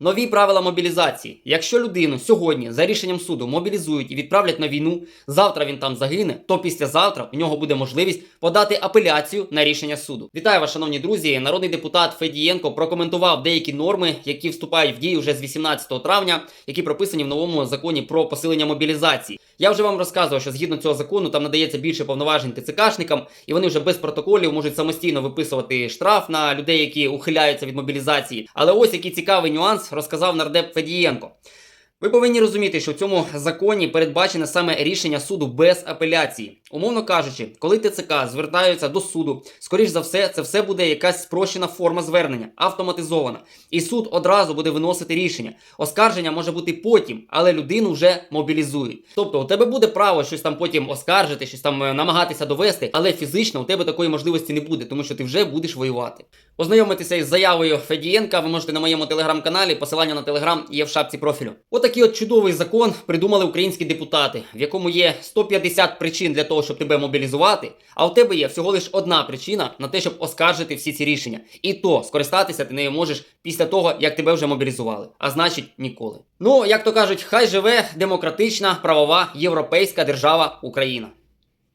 Нові правила мобілізації. Якщо людину сьогодні за рішенням суду мобілізують і відправлять на війну, завтра він там загине, то післязавтра у нього буде можливість подати апеляцію на рішення суду. Вітаю вас, шановні друзі. Народний депутат Федієнко прокоментував деякі норми, які вступають в дію вже з 18 травня, які прописані в новому законі про посилення мобілізації. Я вже вам розказував, що згідно цього закону там надається більше повноважень ТЦКшникам, і вони вже без протоколів можуть самостійно виписувати штраф на людей, які ухиляються від мобілізації. Але ось який цікавий нюанс розказав нардеп Федієнко. Ви повинні розуміти, що в цьому законі передбачене саме рішення суду без апеляції. Умовно кажучи, коли ТЦК звертаються до суду, скоріш за все, це все буде якась спрощена форма звернення, автоматизована. І суд одразу буде виносити рішення. Оскарження може бути потім, але людину вже мобілізують. Тобто, у тебе буде право щось там потім оскаржити, щось там е, намагатися довести, але фізично у тебе такої можливості не буде, тому що ти вже будеш воювати. Ознайомитися із заявою Федієнка ви можете на моєму телеграм-каналі. Посилання на телеграм є в шапці профілю. Отакий от чудовий закон придумали українські депутати, в якому є 150 причин для того, щоб тебе мобілізувати. А у тебе є всього лиш одна причина на те, щоб оскаржити всі ці рішення. І то скористатися ти нею можеш після того, як тебе вже мобілізували. А значить, ніколи. Ну як то кажуть, хай живе демократична правова європейська держава Україна.